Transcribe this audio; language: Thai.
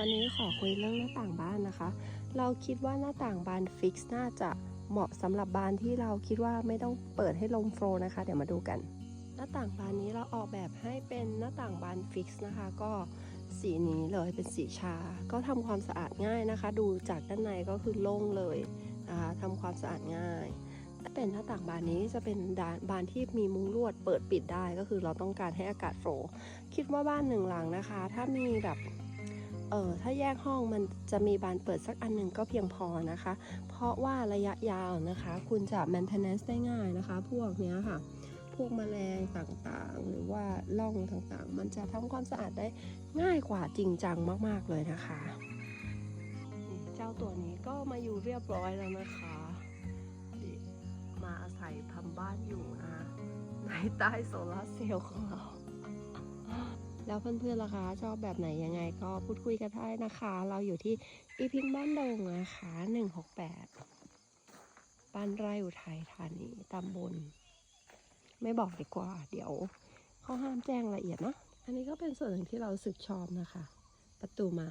วันนี้ขอคุยเรื่องหน้าต่างบ้านนะคะ เราคิดว่าหน้าต่างบานฟิกซ์น่าจะเหมาะสำหรับบานที่เราคิดว่าไม่ต้องเปิดให้ลมโฟลนะคะ เดี๋ยวมาดูกัน หน้าต่างบานนี้เราออกแบบให้เป็นหน้าต่างบานฟิกซ์นะคะ ก็สีนี้เลยเป็นสีชา ก็ทำความสะอาดง่ายนะคะ ดูจากด้านในก็คือโล่งเลยนะคะทำความสะอาดง่ายถ้าเป็นหน้าต่างบานนี้จะเป็นาบานที่มีมุ้งลวดเปิดปิดได้ก็คือเราต้องการให้อากาศโฟลคิดว่าบ้านหนึ่งหลังนะคะ ถ้ามีแบบ เออถ้าแยกห้องมันจะมีบานเปิดสักอันหนึ่งก็เพียงพอนะคะ เพราะว่าระยะยาวนะคะ คุณจะ maintenance ได้ง่ายนะคะ พวกเนี้ยค่ะ พวกแมลงต่างๆ หรือว่าล่องต่างๆ มันจะทำความสะอาดได้ง่ายกว่าจริงจังมากๆเลยนะคะนี่เจ้าตัวนี้ก็มาอยู่เรียบร้อยแล้วนะคะนี่มาอาศัยทำบ้านอยู่นะคะในใต้โซลาร์เซลล์ของเรา แล้วเพื่อนๆล่ะคะ ชอบแบบไหนยังไงก็พูดคุยกันได้นะคะ เราอยู่ที่อีพิงบ้านดงนะคะหนึ่งหกแปดบ้านไร่อุทัยธานีตำบล ไม่บอกดีกว่า เดี๋ยวเขาห้ามแจ้งละเอียดเนาะอันนี้ก็เป็นส่วนหนึ่งที่เราสึกชอบนะคะ ประตูไม้